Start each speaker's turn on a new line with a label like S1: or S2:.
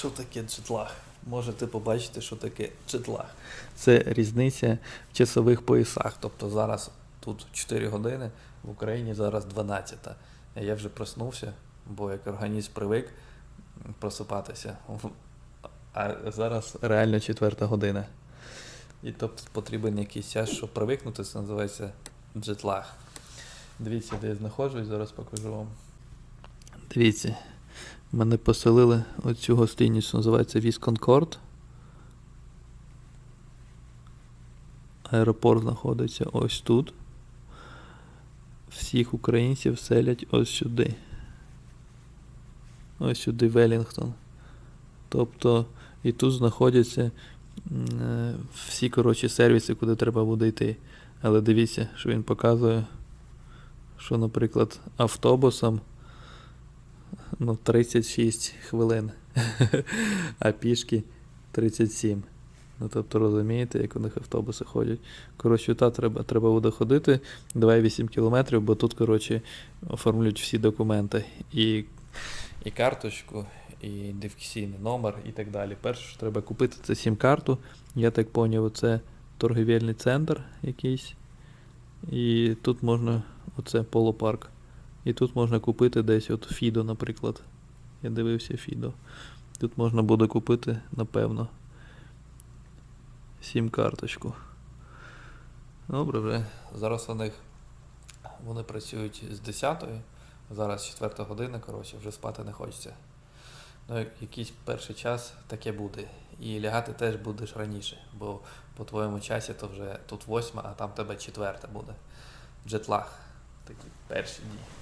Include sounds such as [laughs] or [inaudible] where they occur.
S1: Що таке джетлаг? Можете побачити, що таке джетлаг. Це різниця в часових поясах. Тобто зараз тут 4 години, в Україні зараз 12. А Я вже проснувся, бо як організм привик просипатися. А зараз реально 4 година. І тобто потрібен якийсь час, щоб привикнути, це називається джетлаг. Дивіться, де я знаходжусь, зараз покажу вам. Дивіться, мене поселили оцю гостиницю, називається Віс Конкорд. Аеропорт знаходиться ось тут. Всіх українців селять ось сюди. Ось сюди Велінгтон. Тобто, і тут знаходяться е, всі коротші сервіси, куди треба буде йти. Але дивіться, що він показує, що, наприклад, автобусом ну, 36 хвилин, [laughs] а пішки 37. Ну, тобто розумієте, як у них автобуси ходять. Коротше, та треба, треба буде ходити 2,8 кілометрів, бо тут, коротше, оформлюють всі документи. І, і карточку, і ідентифікаційний номер, і так далі. Перше, що треба купити, це сім-карту. Я так поняв, це торгівельний центр якийсь. І тут можна, оце полопарк. І тут можна купити десь от Фідо, наприклад. Я дивився Фідо. Тут можна буде купити, напевно, сім-карточку. Добре, вже. Зараз у них вони працюють з 10 зараз 4 година, коротше, вже спати не хочеться. Ну, якийсь перший час таке буде. І лягати теж будеш раніше, бо по твоєму часі то вже тут восьма, а там тебе четверта буде. Джетлаг. Такі перші дні.